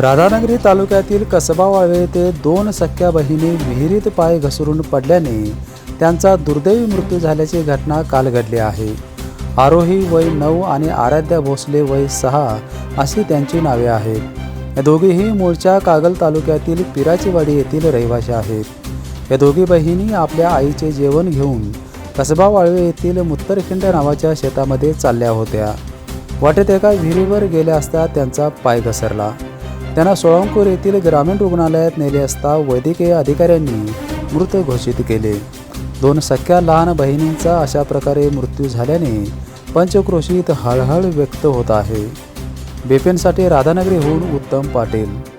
राधानगरी तालुक्यातील कसबा वाळवे येथे दोन सख्या बहिणी विहिरीत पाय घसरून पडल्याने त्यांचा दुर्दैवी मृत्यू झाल्याची घटना काल घडली आहे. आरोही वय नऊ आणि आराध्या भोसले वय सहा अशी त्यांची नावे आहेत. या दोघीही मूळच्या कागल तालुक्यातील पिराचीवाडी येथील रहिवाशी आहेत. या दोघी बहिणी आपल्या आईचे जेवण घेऊन कसबा वाळवे येथील मुत्तरखिंड नावाच्या शेतामध्ये चालल्या होत्या. वाटेत एका विहिरीवर गेल्या असता त्यांचा पाय घसरला. त्यांना सोळंपूर येथील ग्रामीण रुग्णालयात नेले असता वैद्यकीय अधिकाऱ्यांनी मृत घोषित केले. दोन सख्या लहान बहिणींचा अशा प्रकारे मृत्यू झाल्याने पंचक्रोशीत हळहळ व्यक्त होत आहे. बेपेनसाठी राधानगरीहून उत्तम पाटील